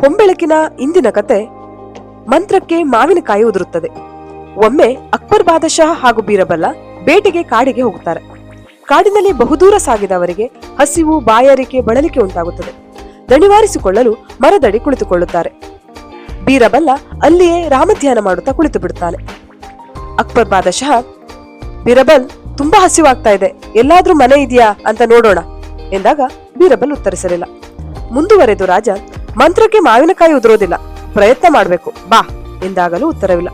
ಹೊಂಬೆಳಕಿನ ಇಂದಿನ ಕತೆ ಮಂತ್ರಕ್ಕೆ ಮಾವಿನಕಾಯಿ ಉದುರುತ್ತದೆ. ಒಮ್ಮೆ ಅಕ್ಬರ್ ಬಾದಶಾಹ ಹಾಗೂ ಬೀರಬಲ್ಲ ಬೇಟೆಗೆ ಕಾಡಿಗೆ ಹೋಗುತ್ತಾರೆ. ಕಾಡಿನಲ್ಲಿ ಬಹುದೂರ ಸಾಗಿದವರಿಗೆ ಹಸಿವು, ಬಾಯಾರಿಕೆ, ಬಳಲಿಕೆ ಉಂಟಾಗುತ್ತದೆ. ದಣಿವಾರಿಸಿಕೊಳ್ಳಲು ಮರದಡಿ ಕುಳಿತುಕೊಳ್ಳುತ್ತಾರೆ. ಬೀರಬಲ್ಲ ಅಲ್ಲಿಯೇ ರಾಮಧ್ಯಾನ ಮಾಡುತ್ತಾ ಕುಳಿತು ಬಿಡುತ್ತಾನೆ ಅಕ್ಬರ್ ಬಾದಶಃ, ಬೀರಬಲ್, ತುಂಬಾ ಹಸಿವಾಗ್ತಾ ಇದೆ. ಎಲ್ಲಾದ್ರೂ ಮನೆ ಇದೆಯಾ? ಅಂತ ನೋಡೋಣ. ಎಂದಾಗ ಬೀರಬಲ್ ಉತ್ತರಿಸಲಿಲ್ಲ. ಮುಂದುವರೆದು ರಾಜ ಮಂತ್ರಕ್ಕೆ ಮಾವಿನಕಾಯಿ ಉದುರೋದಿಲ್ಲ. ಪ್ರಯತ್ನ ಮಾಡಬೇಕು. ಬಾ, ಎಂದಾಗಲೂ ಉತ್ತರವಿಲ್ಲ.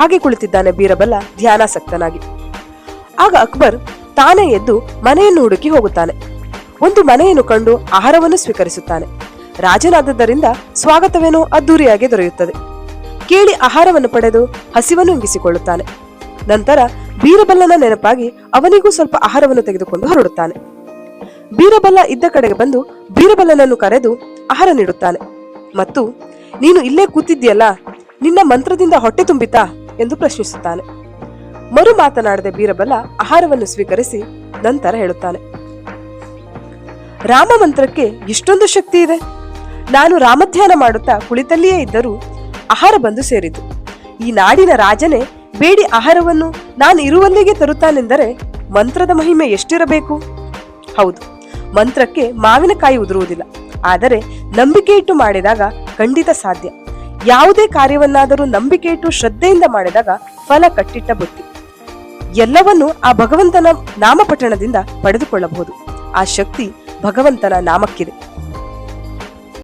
ಹಾಗೆ ಕುಳಿತಿದ್ದಾನೆ ಬೀರಬಲ್ಲ ಧ್ಯಾನಾಸಕ್ತನಾಗಿ. ಆಗ ಅಕ್ಬರ್ ತಾನೇ ಎದ್ದು ಮನೆಯನ್ನು ಹುಡುಕಿ ಹೋಗುತ್ತಾನೆ. ಒಂದು ಮನೆಯನ್ನು ಕಂಡು ಆಹಾರವನ್ನು ಸ್ವೀಕರಿಸುತ್ತಾನೆ. ರಾಜನಾದದ್ದರಿಂದ ಸ್ವಾಗತವೇನೋ ಅದ್ದೂರಿಯಾಗಿ ದೊರೆಯುತ್ತದೆ. ಕೇಳಿ ಆಹಾರವನ್ನು ಪಡೆದು ಹಸಿವನ್ನು ಇಂಗಿಸಿಕೊಳ್ಳುತ್ತಾನೆ ನಂತರ ಬೀರಬಲ್ಲನ ನೆನಪಾಗಿ ಅವನಿಗೂ ಸ್ವಲ್ಪ ಆಹಾರವನ್ನು ತೆಗೆದುಕೊಂಡು ಹೊರಡುತ್ತಾನೆ. ಬೀರಬಲ್ಲ ಇದ್ದ ಕಡೆಗೆ ಬಂದು ಬೀರಬಲ್ಲನನ್ನು ಕರೆದು ಆಹಾರ ನೀಡುತ್ತಾನೆ. ಮತ್ತು, ನೀನು ಇಲ್ಲೇ ಕೂತಿದ್ಯಲ್ಲ ನಿನ್ನ ಮಂತ್ರದಿಂದ ಹೊಟ್ಟೆ ತುಂಬಿತಾ ಎಂದು ಪ್ರಶ್ನಿಸುತ್ತಾನೆ. ಮರು ಮಾತನಾಡದೆ ಬೀರಬಲ್ಲ ಆಹಾರವನ್ನು ಸ್ವೀಕರಿಸಿ ನಂತರ ಹೇಳುತ್ತಾನೆ. ರಾಮ ಮಂತ್ರಕ್ಕೆ ಇಷ್ಟೊಂದು ಶಕ್ತಿ ಇದೆ. ನಾನು ರಾಮಧ್ಯಾನ ಮಾಡುತ್ತಾ ಕುಳಿತಲ್ಲಿಯೇ ಇದ್ದರೂ ಆಹಾರ ಬಂದು ಸೇರಿತು. ಈ ನಾಡಿನ ರಾಜನೇ ಬೇಡಿ ಆಹಾರವನ್ನು ನಾನು ಇರುವಲ್ಲಿಗೆ ತರುತ್ತಾನೆಂದರೆ ಮಂತ್ರದ ಮಹಿಮೆ ಎಷ್ಟಿರಬೇಕು? ಹೌದು, ಮಂತ್ರಕ್ಕೆ ಮಾವಿನಕಾಯಿ ಉದುರುವುದಿಲ್ಲ. ಆದರೆ ನಂಬಿಕೆ ಇಟ್ಟು ಮಾಡಿದಾಗ ಖಂಡಿತ ಸಾಧ್ಯ. ಯಾವುದೇ ಕಾರ್ಯವನ್ನಾದರೂ ನಂಬಿಕೆ ಇಟ್ಟು ಶ್ರದ್ಧೆಯಿಂದ ಮಾಡಿದಾಗ ಫಲ ಕಟ್ಟಿಟ್ಟ ಬುತ್ತಿ ಎಲ್ಲವನ್ನೂ ಆ ಭಗವಂತನ ನಾಮಪಟ್ಟಣದಿಂದ ಪಡೆದುಕೊಳ್ಳಬಹುದು. ಆ ಶಕ್ತಿ ಭಗವಂತನ ನಾಮಕ್ಕಿದೆ.